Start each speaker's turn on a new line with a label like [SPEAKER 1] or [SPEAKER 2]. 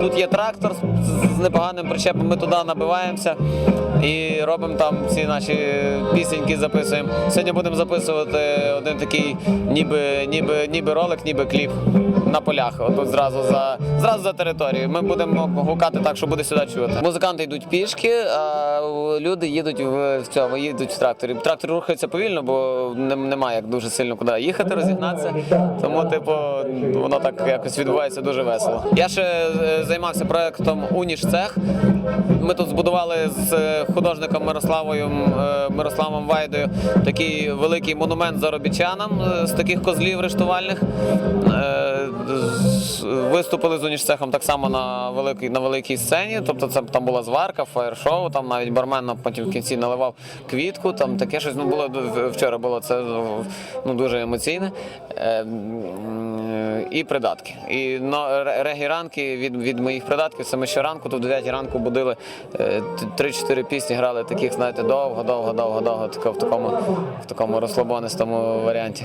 [SPEAKER 1] Тут є трактор з- непоганим причепом. Ми туди набиваємося і робимо там всі наші пісеньки, записуємо. Сьогодні будемо записувати один такий, ніби, ніби, ніби ролик, ніби кліп на полях. От зразу за зразу за територією. Ми будемо гукати так, що буде сюди чути. Музиканти йдуть пішки, а люди їдуть в, цьому, їдуть в тракторі. Трактор рухається повільно, бо немає як дуже сильно куди їхати, розігнатися. Тому, типу, воно так якось відбувається дуже весело. Я ще займався проектом Уніш Цех. Ми тут збудували з е, художником Мирославою е, Мирославом Вайдою такий великий монумент заробітчанам е, з таких козлів рештувальних. Е, Виступили з уніжцехом так само на великій на великій сцені. Тобто це там була зварка, фаєр-шоу, там навіть бармен нам потім в кінці наливав квітку. Там таке щось ну було вчора. Було це ну дуже емоційне. Е, І придатки. І но, регі ранки від, від моїх придатків. Ми щоранку, то в 9 ранку будили е, т- 3-4 пісні, грали таких, знаєте, довго, довго, довго, довго, в такому, в такому розслабонистому варіанті.